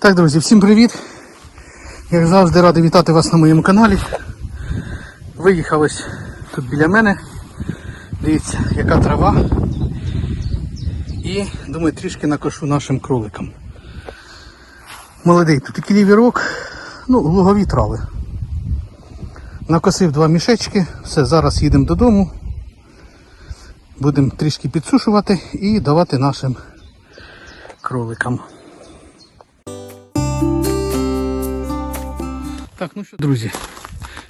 Так, друзі, всім привіт! Як завжди радий вітати вас на моєму каналі. Виїхав тут біля мене. Дивіться, яка трава. І думаю, трішки накошу нашим кроликам. Молодий тут такий лівірок, ну, лугові трави. Накосив два мішечки, все, зараз їдемо додому. Будемо трішки підсушувати і давати нашим кроликам. Так, ну що, друзі,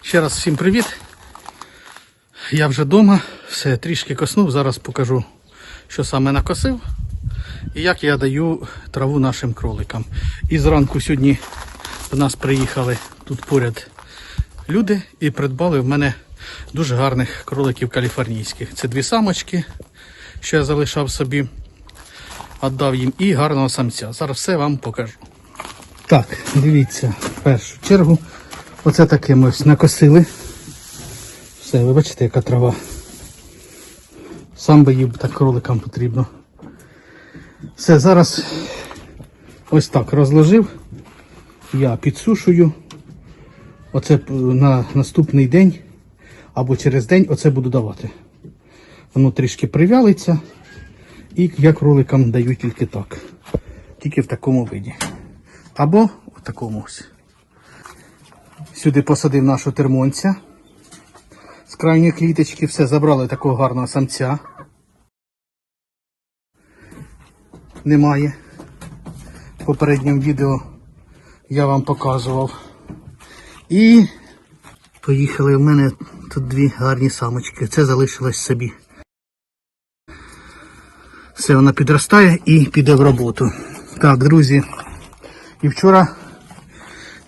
ще раз всім привіт. Я вже вдома, все трішки коснув, зараз покажу, що саме накосив і як я даю траву нашим кроликам. І зранку сьогодні до нас приїхали тут поряд люди і придбали в мене дуже гарних кроликів каліфорнійських. Це дві самочки, що я залишав собі, віддав їм і гарного самця. Зараз все вам покажу. Так, дивіться, в першу чергу, оце таке ми ось накосили. Все, ви бачите, яка трава. Сам би їв так кроликам потрібно. Все, зараз ось так розложив. Я підсушую. Оце на наступний день або через день оце буду давати. Воно трішки привялиться. І я кроликам даю тільки так. Тільки в такому виді. Або в такому ось. Сюди посадив нашого термонця. З крайньої кліточки все забрали такого гарного самця. Немає. В попередньому відео я вам показував. І поїхали в мене тут дві гарні самочки. Це залишилось собі. Все, вона підростає і піде в роботу. Так, друзі. І вчора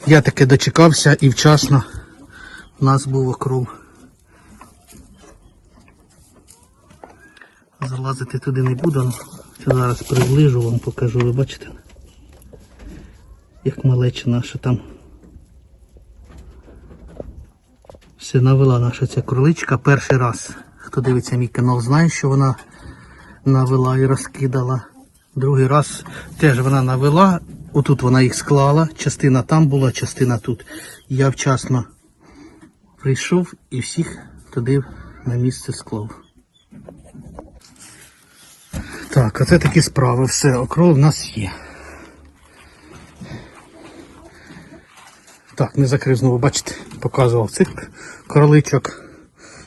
я таки дочекався і вчасно у нас був окров. Залазити туди не буду, але зараз приближу вам покажу, ви бачите? Як малеча наша там. Все навела наша ця кроличка перший раз. Хто дивиться мій канал, знає, що вона навела і розкидала. Другий раз теж вона навела. Отут вона їх склала. Частина там була, частина тут. Я вчасно прийшов і всіх туди на місце склав. Так, оце такі справи. Все, окрол в нас є. Так, не закрив знову, бачите, показував цих кроличок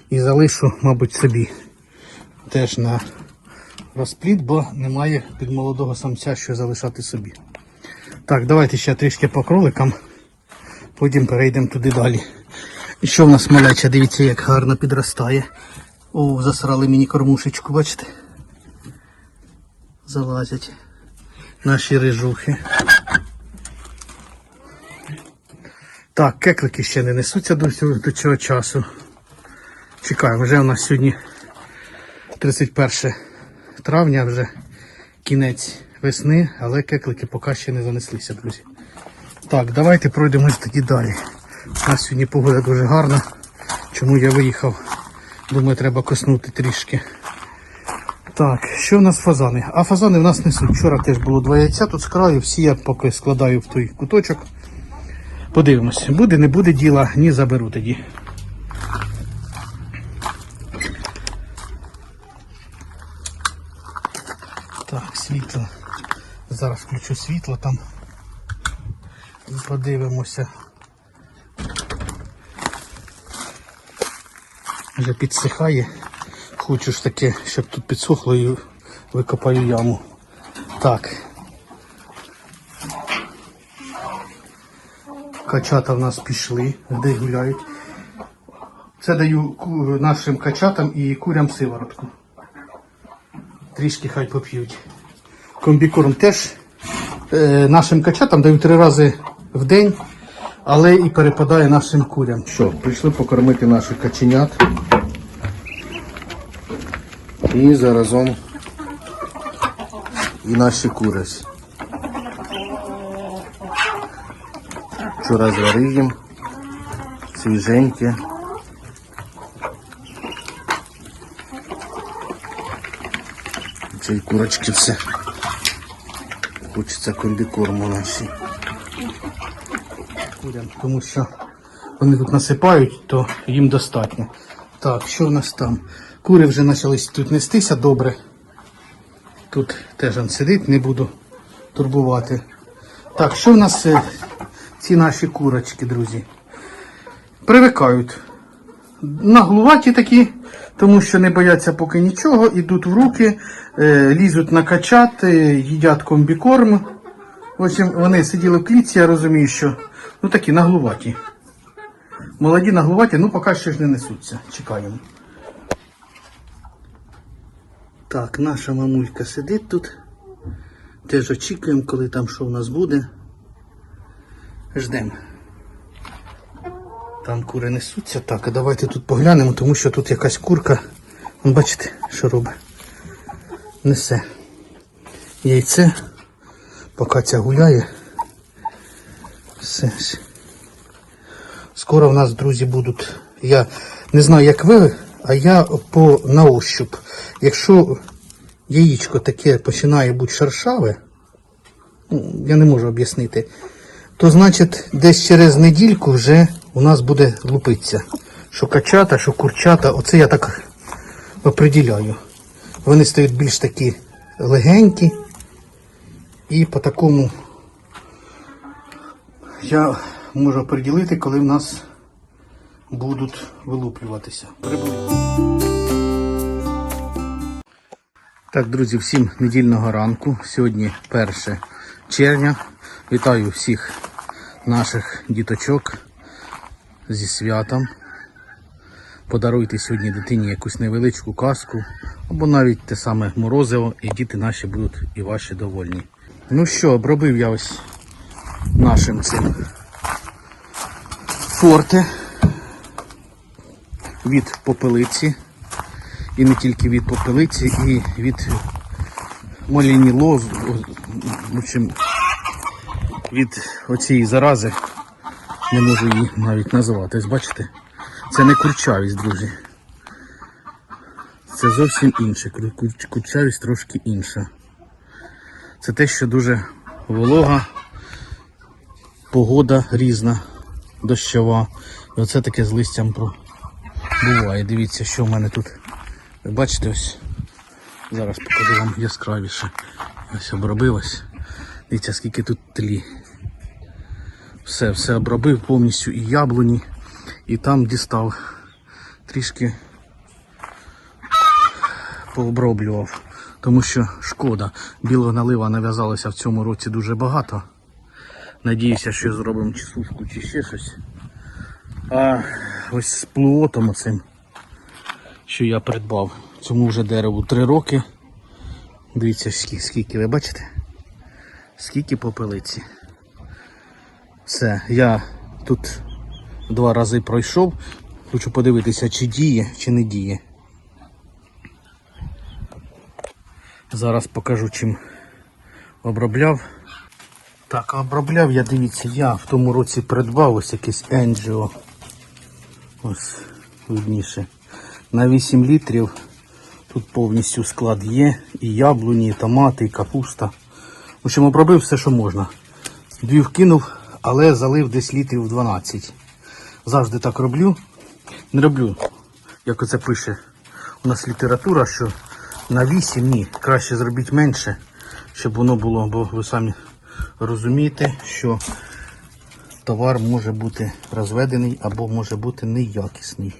і залишу, мабуть, собі теж на розпліт, бо немає під молодого самця, що залишати собі. Так, давайте ще трішки по кроликам, потім перейдемо туди далі. І що в нас малеча, дивіться, як гарно підростає. О, засрали мені кормушечку, бачите? Залазять наші рижухи. Так, кеклики ще не несуться до, до цього часу. Чекаємо, вже у нас сьогодні 31 травня, вже кінець весни, але кеклики поки ще не занеслися, друзі. Так, давайте пройдемось тоді далі. У нас сьогодні погода дуже гарна, чому я виїхав. Думаю, треба коснути трішки. Так, що в нас фазани? А фазани в нас несуть. Вчора теж було два яйця тут з краю, всі я поки складаю в той куточок. Подивимось, буде, не буде діла, ні заберу тоді. Так, світло. Зараз включу світло там. І подивимося. Вже підсихає. Хочу ж таке, щоб тут підсохло і викопаю яму. Так. Качата в нас пішли, де гуляють. Це даю нашим качатам і курям сиворотку. Трішки хай поп'ють. Комбікорм теж е, нашим качатам даю три рази в день, але і перепадає нашим курям. Що, прийшли покормити наших каченят. І заразом і наші кури. Вчора зварив їм свіженьке. Це і курочки все. Хочеться комбікорму наші. Тому що вони тут насипають, то їм достатньо. Так, що в нас там? Кури вже почали тут нестися добре. Тут теж он сидить, не буду турбувати. Так, що в нас е, ці наші курочки, друзі? Привикають. Наглуваті такі, тому що не бояться поки нічого, ідуть в руки, е, лізуть на качат, е, їдять комбікорм. В общем, вони сиділи в клітці, я розумію, що ну такі наглуваті. Молоді наглуваті, ну поки ще ж не несуться. Чекаємо. Так, наша мамулька сидить тут. Теж очікуємо, коли там що в нас буде. Ждемо. Там кури несуться. Так, а давайте тут поглянемо, тому що тут якась курка. Вон, бачите, що робить? Несе яйце. Поки ця гуляє. Все. Скоро в нас, друзі, будуть. Я не знаю, як ви, а я по на ощуп. Якщо яєчко таке починає бути шершаве, ну, я не можу об'яснити, то значить десь через недільку вже у нас буде лупитися. Що качата, що курчата, оце я так оприділяю. Вони стають більш такі легенькі. І по такому я можу оприділити, коли в нас будуть вилуплюватися. Так, друзі, всім недільного ранку. Сьогодні 1 червня. Вітаю всіх наших діточок зі святом. Подаруйте сьогодні дитині якусь невеличку казку або навіть те саме морозиво, і діти наші будуть і ваші довольні. Ну що, обробив я ось нашим цим форте від попелиці. І не тільки від попелиці, і від молінілоз, в общем, від оцієї зарази, не можу її навіть називати. Ось бачите, це не курчавість, друзі. Це зовсім інше. Кур- кур- Курчавість трошки інша. Це те, що дуже волога, погода різна, дощова. І оце таке з листям буває. Дивіться, що в мене тут. Ви бачите ось. Зараз покажу вам яскравіше. Ось обробилось. Дивіться, скільки тут тлі. Все, все обробив повністю і яблуні, і там дістав. Трішки пооброблював. Тому що шкода, білого налива нав'язалося в цьому році дуже багато. Надіюся, що зробимо чи чи ще щось. А ось з плуотом оцим, що я придбав. Цьому вже дереву 3 роки. Дивіться, скільки ви бачите? Скільки попелиці. Все, я тут два рази пройшов. Хочу подивитися, чи діє, чи не діє. Зараз покажу, чим обробляв. Так, обробляв я, дивіться, я в тому році придбав ось якийсь Енджіо. Ось видніше. На 8 літрів. Тут повністю склад є. І яблуні, і томати, і капуста. В общем, обробив все, що можна. Дві вкинув, але залив десь літрів 12. Завжди так роблю. Не роблю, як оце пише у нас література, що на 8 ні, краще зробіть менше, щоб воно було, бо ви самі розумієте, що товар може бути розведений або може бути неякісний.